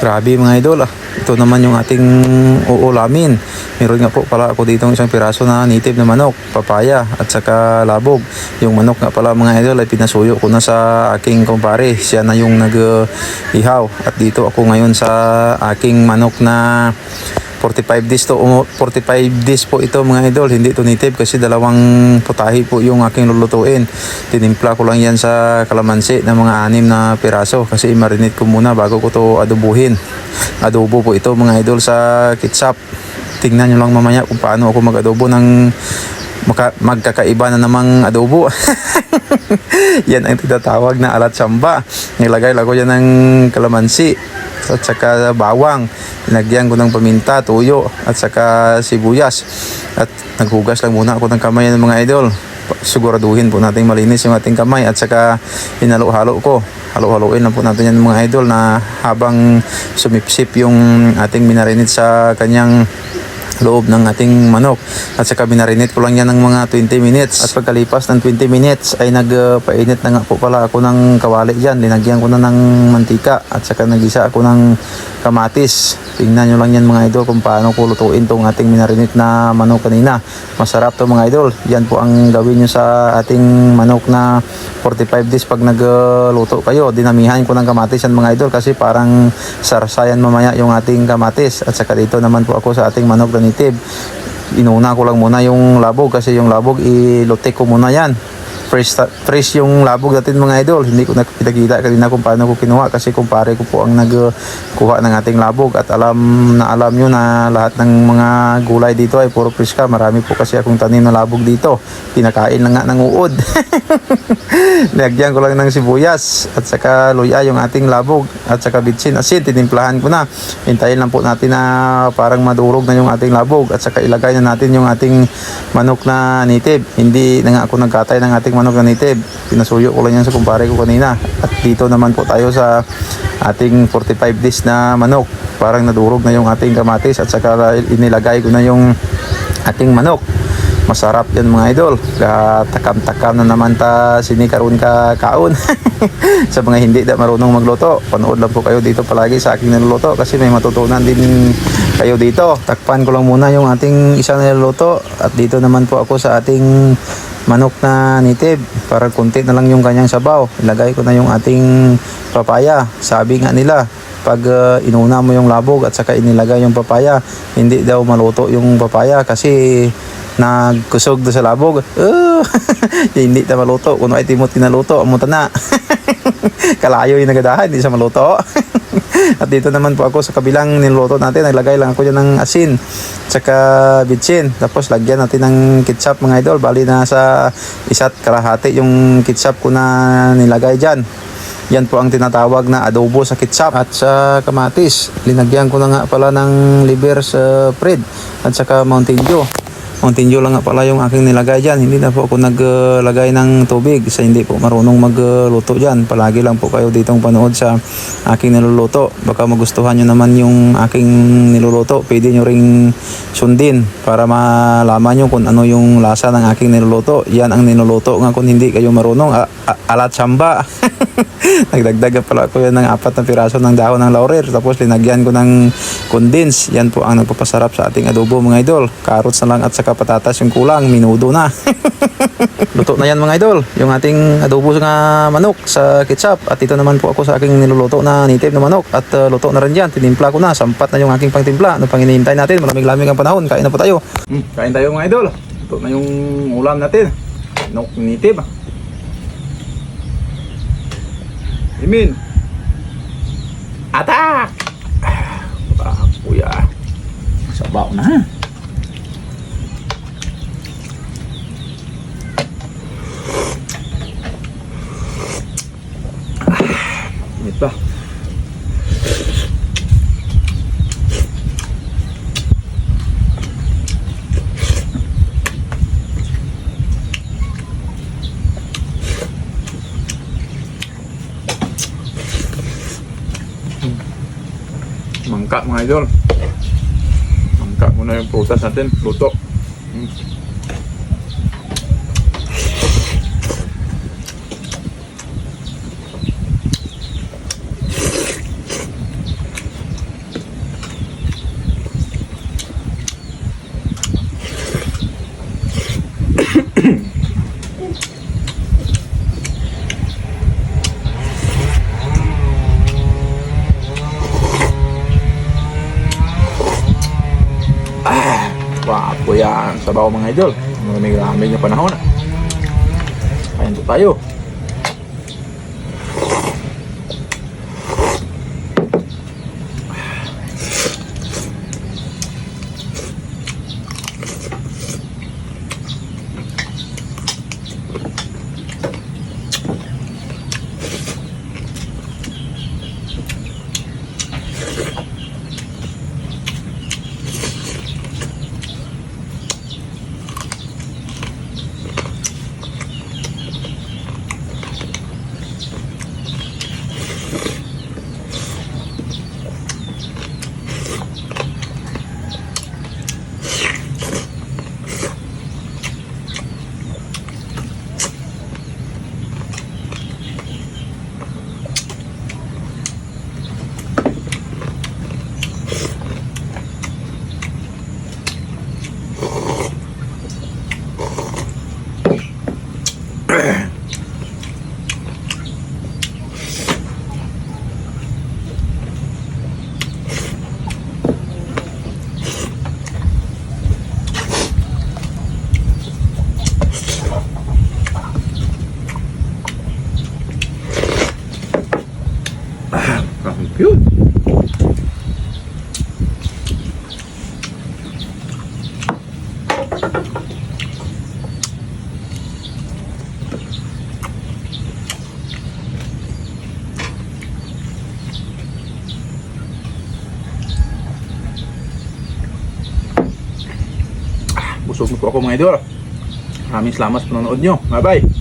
Grabe mga idol ah. Ito naman yung ating uulamin. Meron nga po pala ako dito isang piraso na native na manok, papaya at saka labog. Yung manok nga pala mga idol ay pinasuyo ko na sa aking kumpare. Siya na yung nag-ihaw. At dito ako ngayon sa aking manok na 45 days to umo- 45 days po ito mga idol. Hindi to native kasi dalawang putahe po yung aking lulutuin. Tinimpla ko lang yan sa kalamansi ng mga anim na piraso kasi marinate ko muna bago ko to adobuhin adobo po ito mga idol sa ketchup. Tingnan nyo lang mamaya kung paano ako mag-adobo ng maka, magkakaiba na namang adobo. Yan ang tinatawag na alat samba. Nilagay lang ko yan ng kalamansi at saka bawang Linagyan ko ng paminta, tuyo at saka sibuyas. At naghugas lang muna ako ng kamay ng mga idol. Siguraduhin po natin malinis yung ating kamay at saka hinalo-halo ko. Halo-haloin lang po natin yan mga idol na habang sumipsip yung ating minarinit sa kanyang loob ng ating manok. At saka binarinate ko lang yan ng mga 20 minutes. At pagkalipas ng 20 minutes ay nagpainit na nga po pala ako ng kawali. Dyan linagyan ko na ng mantika. At saka nagisa ako ng kamatis. Tingnan nyo lang yan mga idol kung paano ko lutuin tong ating minarinate na manok kanina. Masarap to mga idol. Yan po ang gawin nyo sa ating manok na 45 days pag nagluto kayo. Dinamihan ko ng kamatis yan mga idol kasi parang sarsayan mamaya yung ating kamatis. At saka dito naman po ako sa ating manok na native. Inuna ko lang muna yung labog kasi yung labog ilutik ko muna yan fresh, fresh yung labog natin mga idol. Hindi ko nakikita kanina kung paano ko kinuha kasi kumpare ko po ang nagkuha ng ating labog. At alam na alam nyo na lahat ng mga gulay dito ay puro fresh ka. Marami po kasi akong tanim na labog dito. Pinakain lang nga ng uod. Lagyan ko lang ng sibuyas at saka luya yung ating labog at saka bitsin asin tinimplahan ko na. Hintayin lang po natin na parang madurog na yung ating labog at saka ilagay na natin yung ating manok na native. Hindi na nga ako nagkatay ng ating manok na native. Pinasuyo ko lang yan sa kumpare ko kanina. At dito naman po tayo sa ating 45 days na manok. Parang nadurog na yung ating kamatis at saka inilagay ko na yung ating manok. Masarap yan mga idol. Takam-takam na naman ta sinikaroon ka kaon. Sa mga hindi na marunong magluto panood lang po kayo dito palagi sa aking niluluto kasi may matutunan din kayo dito. Takpan ko lang muna yung ating isa na niluluto. At dito naman po ako sa ating manok na native para kunti na lang yung kanyang sabaw. Ilagay ko na yung ating papaya. Sabi nga nila pag uh, inuna mo yung labog at saka inilagay yung papaya hindi daw maluto yung papaya kasi nagkusog do sa labog. Uh, hindi ta maluto. Kuno ay timot kinaluto amo ta na kalayo yung nagadahan hindi sa maluto. At dito naman po ako sa kabilang niluto natin naglagay lang ako dyan ng asin tsaka bitsin. Tapos lagyan natin ng ketchup mga idol. Bali na sa isa't kalahati yung ketchup ko na nilagay dyan. Yan po ang tinatawag na adobo sa ketchup. At sa kamatis. Linagyan ko na nga pala ng liver sa bread at saka Mountain Dew. Dew lang nga pala yung aking nilagay dyan. Hindi na po ako naglagay ng tubig sa hindi po marunong magluto dyan. Palagi lang po kayo ditong panood sa aking niluluto. Baka magustuhan nyo naman yung aking niluluto. Pwede nyo ring sundin para malaman nyo kung ano yung lasa ng aking niluluto. Yan ang niluluto nga kung hindi kayo marunong. Alat samba. Nagdagdag pala ako yan ng apat na piraso ng dahon ng laurel. Tapos linagyan ko ng condense. Yan po ang nagpapasarap sa ating adobo mga idol. Carrots na lang at saka patatas yung kulang. Minudo na. Luto na yan mga idol. Yung ating adobo sa manok sa ketchup. At ito naman po ako sa aking niluluto na native na manok. At uh, luto na rin yan. Tinimpla ko na. Sampat na yung aking pangtimpla. Ano pang hinihintay natin? Maraming lamig ang panahon. Kain na po tayo. Hmm, kain tayo mga idol. Ito na yung ulam natin. Manok native. Imin. Atak! Ah, kuya. Sabaw na. Init Mangka mga idol. Mangka muna yung prutas natin. Luto. Ah, wapo yan. Sabaw mga idol. Maraming-raming na panahon. Kain po tayo. Cute? Busog na po ako mga idol. Maraming salamat sa panonood nyo. Bye-bye.